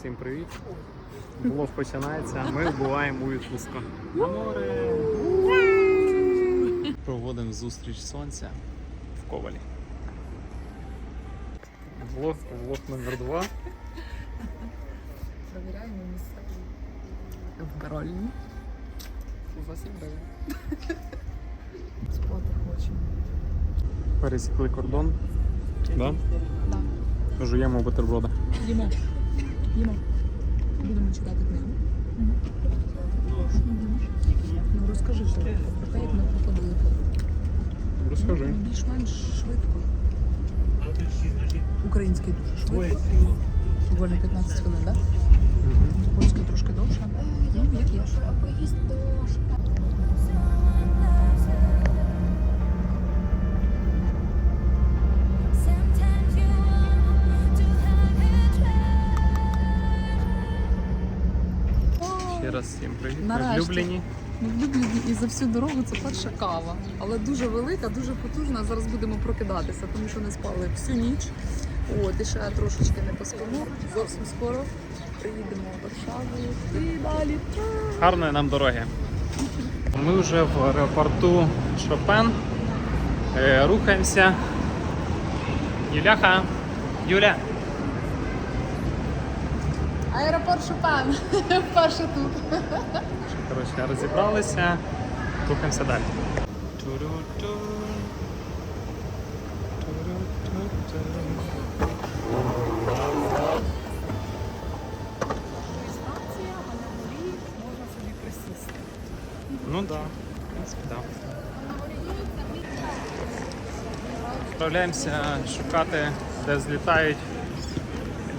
Всім привіт! Блог починається. Ми вбуваємо у відпустку. На море! Проводимо зустріч сонця в Ковалі. Влог, влог номер два. Провіряємо місце вбиральні. Засібили. Спати хочемо. Пересікли кордон. Да? Да. Жуємо бутерброди. Їмо. Їмо. Будемо читати книгу. Ну розкажи, що про те, як ми проходили. Розкажи. Більш-менш швидко. Український дуже швидко. Буквально 15 хвилин, так? Польський трошки довше. Ну, як є. Раз всім привіт. Нарешті. влюблені. Ми в Любліні і за всю дорогу це перша кава. Але дуже велика, дуже потужна. Зараз будемо прокидатися, тому що не спали всю ніч. От, і ще трошечки не поспимо. Зовсім скоро приїдемо в Варшаву і далі. Гарної нам дороги. Ми вже в аеропорту Шопен. Е, рухаємося. Юляха. Юля. Аеропорт Шопен. Вперше тут. Коротше, розібралися. Рухаємося далі. Ну так, да. в принципі, так. Відправляємося шукати, де злітають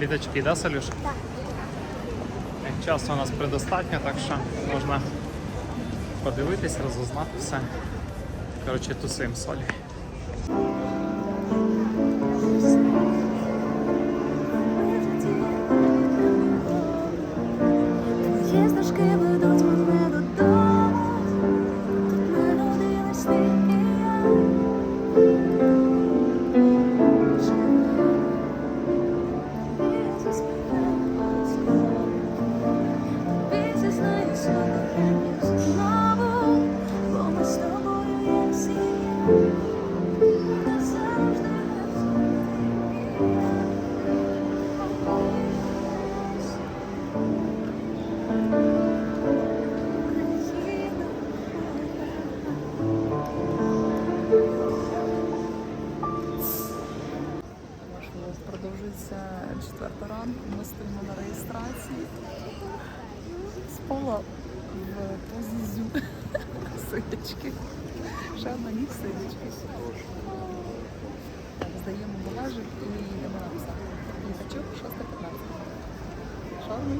літачки, да, Салюш? Так. Часу у нас предостатньо, так що можна подивитись, розузнати все. Коротше, тусим солі. Ніг сидячки. Так, здаємо багажик і йдемо на посадку. Літачок 6.15. Шарми.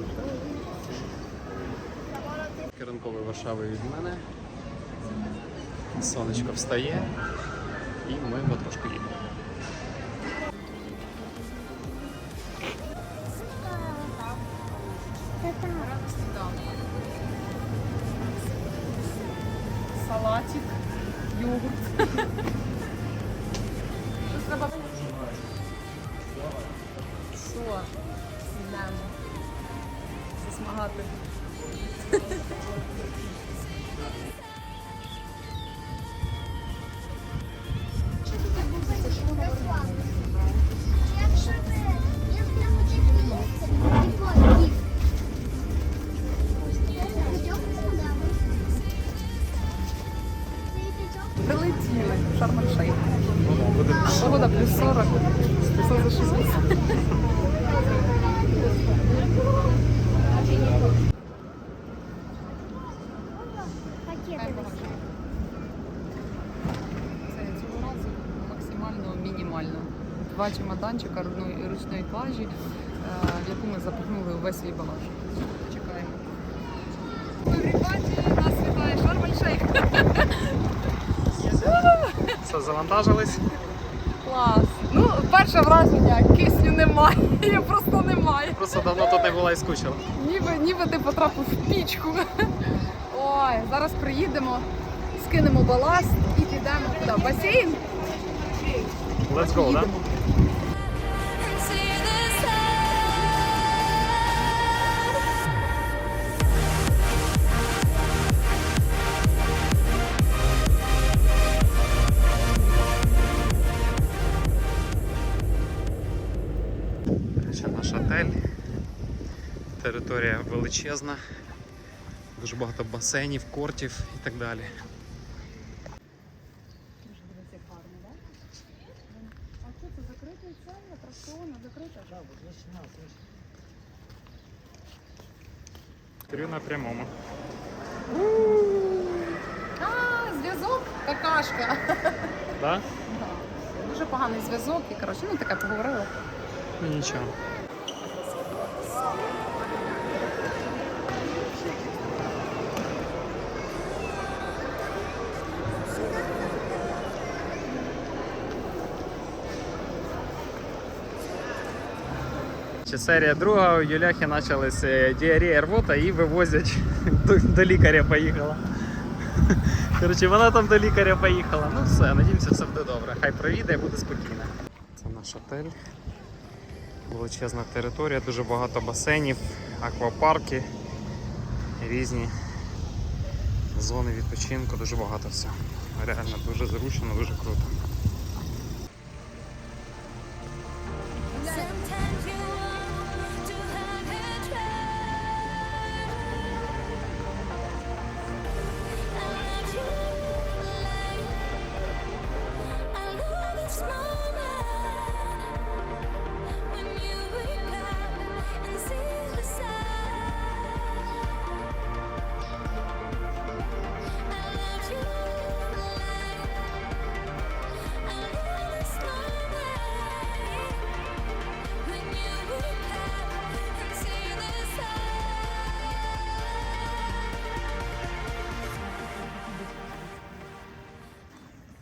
Керунковий Варшави від мене. Сонечко встає і ми потрошку їдемо. Салатик, йогурт. Що? Сідемо. Засмагати. Все. Це цього разу максимально мінімально. Два чемоданчика ручної, ручної плажі, е, в яку ми запихнули увесь свій багаж. Чекаємо. Нас вітає Шарм-Ель-Шейх. все завантажились. Клас. Перше враження, кисню немає, просто немає. Просто давно тут не була і скучила. Ніби, ніби ти потрапив в пічку. Ой, зараз приїдемо, скинемо баласт і підемо куди? Басейн? Let's go, да? Територія величезна, дуже багато басейнів, кортів і так далі. Трю на прямому. А, зв'язок, какашка. Да? Дуже поганий зв'язок і коротше, ну таке поговорила. Ну, Нічого. Чи серія друга у Юляхи почалась е, діарея рвота і вивозять до, до лікаря поїхала. Коротше, вона там до лікаря поїхала. Ну все, надіємося, все буде добре. Хай провідає, буде спокійно. Це наш отель. Величезна територія, дуже багато басейнів, аквапарки, різні зони відпочинку, дуже багато всього. Реально дуже зручно, дуже круто.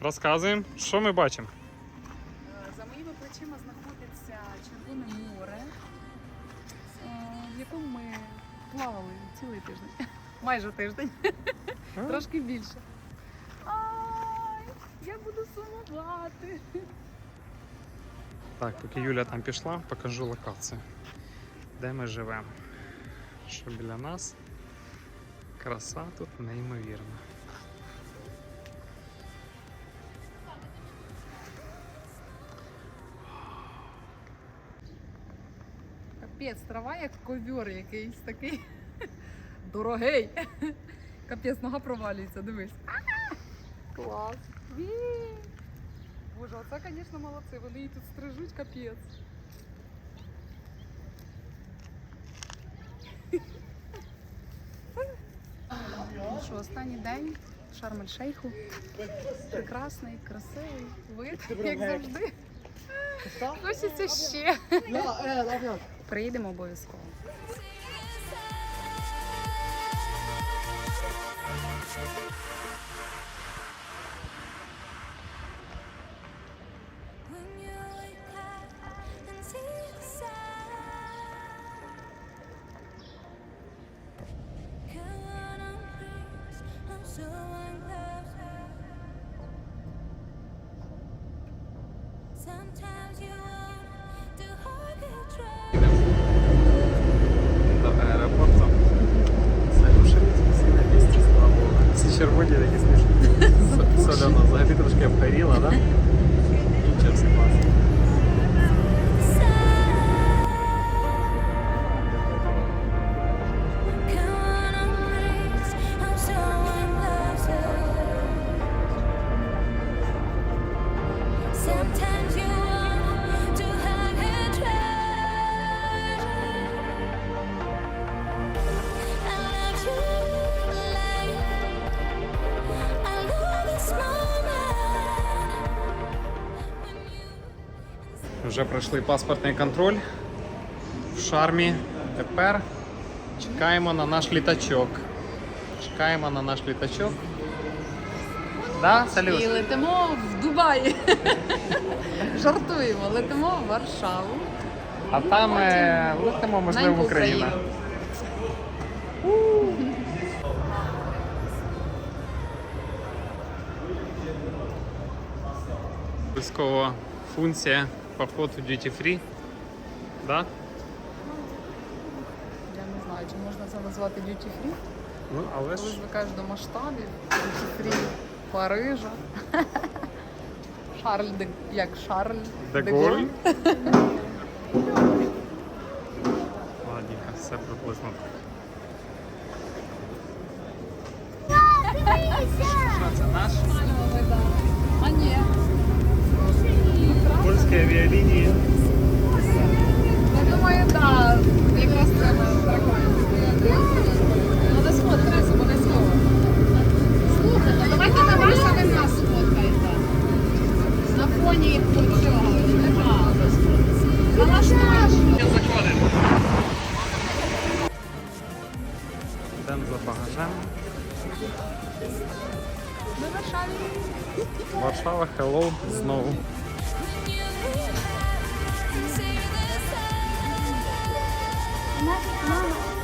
Розказуємо, що ми бачимо. За моїми плечима знаходиться Червоне море, е, в якому ми плавали цілий тиждень. Майже тиждень. Трошки більше. Ай, я буду сумувати. Так, поки Юля там пішла, покажу локацію, де ми живемо. Що біля нас? Краса тут неймовірна. Капець, трава як ковер якийсь такий дорогий. Капець, нога провалюється, дивись. Клас. Боже, оце, звісно, молодці. Вони її тут стрижуть, капець. Ну Що, останній день в Шарм-ель-Шейху. Прекрасний, красивий вид, як завжди. Хочеться ще. Приїдемо обов'язково. When червоні такі смішні. Соляно, взагалі трошки обгоріла, так? Да? Вже пройшли паспортний контроль в шармі. Тепер чекаємо на наш літачок. Чекаємо на наш літачок. Да, салют? І летимо в Дубаї. Жартуємо, летимо в Варшаву. А там е, летимо, можливо, в Україну. Обов'язкова функція поход у duty free. Да? Я не знаю, чи можна це назвати duty free. Ну, але Коли ж звикаєш до масштабів, duty free Парижа. Шарль де як Шарль Де Голь. Ладненько, все. все приблизно так. Що це наш? А ні. Польські авіалінії. Я думаю, так. Якраз треба прикольно. Треба сфоткатися обов'язково. Слухайте, давайте на вас, а ви нас сфоткаєте. На фоні цього. Нема. Налаштуєш. Заходимо. Йдемо за багажем. Ми в Варшаві. Варшава, hello, знову. Mama.